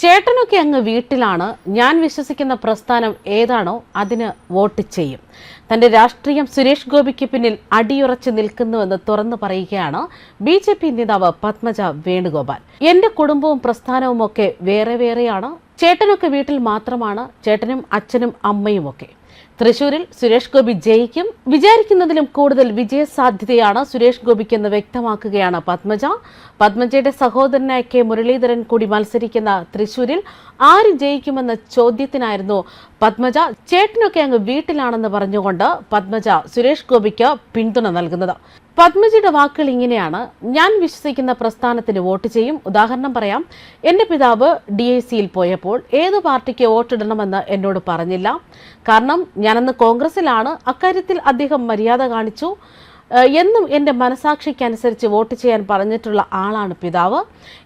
ചേട്ടനൊക്കെ അങ്ങ് വീട്ടിലാണ്. ഞാൻ വിശ്വസിക്കുന്ന പ്രസ്ഥാനം ഏതാണോ അതിന് വോട്ട് ചെയ്യും. തന്റെ രാഷ്ട്രീയം സുരേഷ് ഗോപിക്ക് പിന്നിൽ അടിയുറച്ചു നിൽക്കുന്നുവെന്ന് തുറന്നു പറയുകയാണ് ബി ജെ പി നേതാവ് പത്മജ വേണുഗോപാൽ. എന്റെ കുടുംബവും പ്രസ്ഥാനവും ഒക്കെ വേറെ വേറെയാണ്. ചേട്ടനൊക്കെ വീട്ടിൽ മാത്രമാണ്. ചേട്ടനും അച്ഛനും അമ്മയും ഒക്കെ തൃശൂരിൽ സുരേഷ് ഗോപി ജയിക്കും. വിചാരിക്കുന്നതിലും കൂടുതൽ വിജയസാധ്യതയാണ് സുരേഷ് ഗോപിക്കെന്ന് വ്യക്തമാക്കുകയാണ് പത്മജ. പത്മജയുടെ സഹോദരനായ കെ മുരളീധരൻ കൂടി മത്സരിക്കുന്ന തൃശൂരിൽ ആര് ജയിക്കുമെന്ന ചോദ്യത്തിനായിരുന്നു പത്മജ. ചേട്ടനൊക്കെ അങ്ങ് വീട്ടിലാണെന്ന് പറഞ്ഞുകൊണ്ട് പത്മജ സുരേഷ് ഗോപിക്ക് പിന്തുണ നൽകുന്നത്. പത്മജിയുടെ വാക്കുകൾ ഇങ്ങനെയാണ്. ഞാൻ വിശ്വസിക്കുന്ന പ്രസ്ഥാനത്തിന് വോട്ട് ചെയ്യും. ഉദാഹരണം പറയാം. എന്റെ പിതാവ് ഡി ഐ സിയിൽ പോയപ്പോൾ ഏത് പാർട്ടിക്ക് വോട്ടിടണമെന്ന് എന്നോട് പറഞ്ഞില്ല. കാരണം ഞാനന്ന് കോൺഗ്രസിലാണ്. അക്കാര്യത്തിൽ അദ്ദേഹം മര്യാദ കാണിച്ചു. എന്നും എന്റെ മനസാക്ഷിക്കനുസരിച്ച് വോട്ട് ചെയ്യാൻ പറഞ്ഞിട്ടുള്ള ആളാണ് പിതാവ്.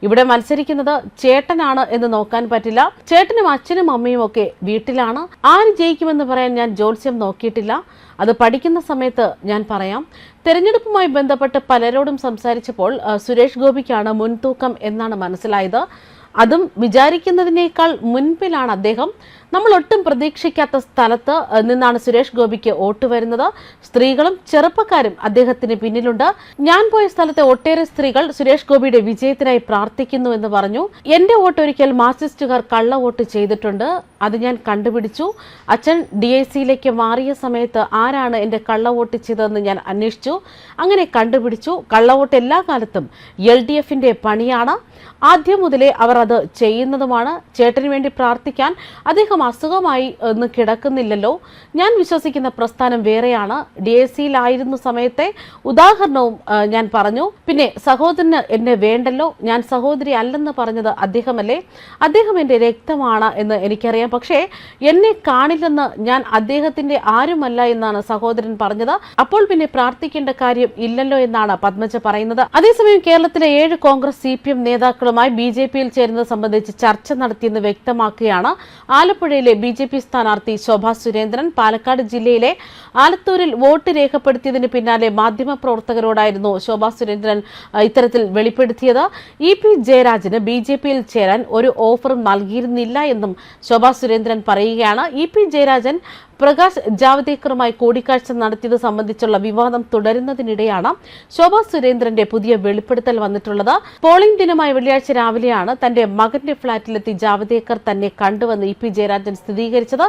ഇവിടെ മത്സരിക്കുന്നത് ചേട്ടനാണ് എന്ന് നോക്കാൻ പറ്റില്ല. ചേട്ടനും അച്ഛനും അമ്മയും ഒക്കെ വീട്ടിലാണ്. ആര് ജയിക്കുമെന്ന് പറയാൻ ഞാൻ ജോത്സ്യം നോക്കിയിട്ടില്ല. അത് പഠിക്കുന്ന സമയത്ത് ഞാൻ പറയാം. തെരഞ്ഞെടുപ്പുമായി ബന്ധപ്പെട്ട് പലരോടും സംസാരിച്ചപ്പോൾ സുരേഷ് ഗോപിക്കാണ് മുൻതൂക്കം എന്നാണ് മനസ്സിലായത്. അതും വിചാരിക്കുന്നതിനേക്കാൾ മുൻപിലാണ് അദ്ദേഹം. നമ്മൾ ഒട്ടും പ്രതീക്ഷിക്കാത്ത സ്ഥലത്ത് നിന്നാണ് സുരേഷ് ഗോപിക്ക് വോട്ട് വരുന്നത്. സ്ത്രീകളും ചെറുപ്പക്കാരും അദ്ദേഹത്തിന് പിന്നിലുണ്ട്. ഞാൻ പോയ സ്ഥലത്തെ ഒട്ടേറെ സ്ത്രീകൾ സുരേഷ് ഗോപിയുടെ വിജയത്തിനായി പ്രാർത്ഥിക്കുന്നു എന്ന് പറഞ്ഞു. എന്റെ വോട്ട് ഒരിക്കൽ മാർക്സിസ്റ്റുകാർ കള്ള വോട്ട് ചെയ്തിട്ടുണ്ട്. അത് ഞാൻ കണ്ടുപിടിച്ചു. അച്ഛൻ ഡി ഐ സിയിലേക്ക് മാറിയ സമയത്ത് ആരാണ് എന്റെ കള്ള വോട്ട് ചെയ്തതെന്ന് ഞാൻ അന്വേഷിച്ചു. അങ്ങനെ കണ്ടുപിടിച്ചു. കള്ള വോട്ട് എല്ലാ കാലത്തും എൽ ഡി എഫിന്റെ പണിയാണ്. ആദ്യം മുതലേ അവർ അത് ചെയ്യുന്നതുമാണ്. ചേട്ടന് വേണ്ടി പ്രാർത്ഥിക്കാൻ. അദ്ദേഹം അസുഖമായി ഒന്ന് കിടക്കുന്നില്ലല്ലോ. ഞാൻ വിശ്വസിക്കുന്ന പ്രസ്ഥാനം വേറെയാണ്. ഡി എസ് സിയിലായിരുന്ന സമയത്തെ ഉദാഹരണവും ഞാൻ പറഞ്ഞു. പിന്നെ സഹോദരന് എന്നെ വേണ്ടല്ലോ. ഞാൻ സഹോദരി അല്ലെന്ന് പറഞ്ഞത് അദ്ദേഹമല്ലേ? അദ്ദേഹം എന്റെ രക്തമാണ് എന്ന് എനിക്കറിയാം. പക്ഷേ എന്നെ കാണില്ലെന്ന് ഞാൻ അദ്ദേഹത്തിന്റെ ആരുമല്ല എന്നാണ് സഹോദരൻ പറഞ്ഞത്. അപ്പോൾ പിന്നെ പ്രാർത്ഥിക്കേണ്ട കാര്യം ഇല്ലല്ലോ എന്നാണ് പത്മജ പറയുന്നത്. അതേസമയം കേരളത്തിലെ ഏഴ് കോൺഗ്രസ് സി നേതാക്കളുമായി ബി ജെ പിയിൽ ചേരുന്നത് സംബന്ധിച്ച് ചർച്ച നടത്തിയെന്ന് വ്യക്തമാക്കുകയാണ്. ആലപ്പുഴയിലെ ബി ജെ പി സ്ഥാനാർത്ഥി ശോഭാ സുരേന്ദ്രൻ പാലക്കാട് ജില്ലയിലെ ആലത്തൂരിൽ വോട്ട് രേഖപ്പെടുത്തിയതിന് പിന്നാലെ മാധ്യമപ്രവർത്തകരോടായിരുന്നു ശോഭാ സുരേന്ദ്രൻ ഇത്തരത്തിൽ വെളിപ്പെടുത്തിയത്. ഇ പി ജയരാജന് ബി ജെ പിയിൽ ചേരാൻ ഒരു ഓഫറും നൽകിയിരുന്നില്ല എന്നും ശോഭാ സുരേന്ദ്രൻ പറയുകയാണ്. ഇ പി ജയരാജൻ പ്രകാശ് ജാവദേക്കറുമായി കൂടിക്കാഴ്ച നടത്തിയത് സംബന്ധിച്ചുള്ള വിവാദം തുടരുന്നതിനിടെയാണ് ശോഭാ സുരേന്ദ്രന്റെ പുതിയ വെളിപ്പെടുത്തൽ വന്നിട്ടുള്ളത്. പോളിംഗ് ദിനമായ വെള്ളിയാഴ്ച രാവിലെയാണ് തന്റെ മകന്റെ ഫ്ളാറ്റിലെത്തി ജാവദേക്കർ തന്നെ കണ്ടുവന്ന് ഇ പി ജയരാജൻ സ്ഥിരീകരിച്ചത്.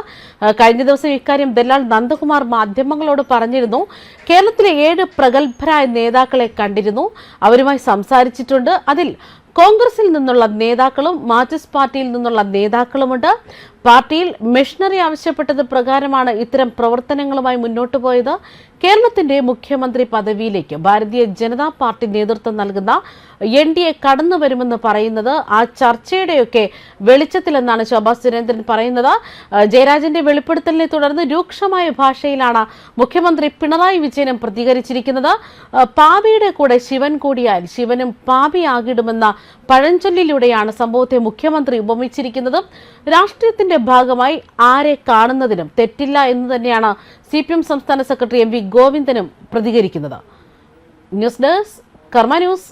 കഴിഞ്ഞ ദിവസം ഇക്കാര്യം ദലാൽ നന്ദകുമാർ മാധ്യമങ്ങളോട് പറഞ്ഞിരുന്നു. കേരളത്തിലെ ഏഴ് പ്രഗത്ഭരായ നേതാക്കളെ കണ്ടിരുന്നു. അവരുമായി സംസാരിച്ചിട്ടുണ്ട്. അതിൽ കോൺഗ്രസിൽ നിന്നുള്ള നേതാക്കളും മാർക്സിസ്റ്റ് പാർട്ടിയിൽ നിന്നുള്ള നേതാക്കളുമുണ്ട്. പാർട്ടിയിൽ മെഷീനറി ആവശ്യപ്പെട്ടത് പ്രകാരമാണ് ഇത്തരം പ്രവർത്തനങ്ങളുമായി മുന്നോട്ട് പോയത്. കേരളത്തിന്റെ മുഖ്യമന്ത്രി പദവിയിലേക്ക് ഭാരതീയ ജനതാ പാർട്ടി നേതൃത്വം നൽകുന്ന എൻ ഡി എ കടന്നു വരുമെന്ന് പറയുന്നത് ആ ചർച്ചയുടെയൊക്കെ വെളിച്ചത്തിലെന്നാണ് ശോഭാ സുരേന്ദ്രൻ പറയുന്നത്. ജയരാജന്റെ വെളിപ്പെടുത്തലിനെ തുടർന്ന് രൂക്ഷമായ ഭാഷയിലാണ് മുഖ്യമന്ത്രി പിണറായി വിജയനും പ്രതികരിച്ചിരിക്കുന്നത്. പാപിയുടെ കൂടെ ശിവൻ കൂടിയാൽ ശിവനും പാപിയാകിടുമെന്ന പഴഞ്ചൊല്ലിലൂടെയാണ് സംഭവത്തെ മുഖ്യമന്ത്രി ഉപമിച്ചിരിക്കുന്നത്. രാഷ്ട്രീയത്തിന്റെ ഭാഗമായി ആരെ കാണുന്നതിനും തെറ്റില്ല എന്ന് തന്നെയാണ് സി സംസ്ഥാന സെക്രട്ടറി എം ഗോവിന്ദനും പ്രതികരിക്കുന്നത്. ന്യൂസ് ഡെസ്ക് കർമ്മ ന്യൂസ്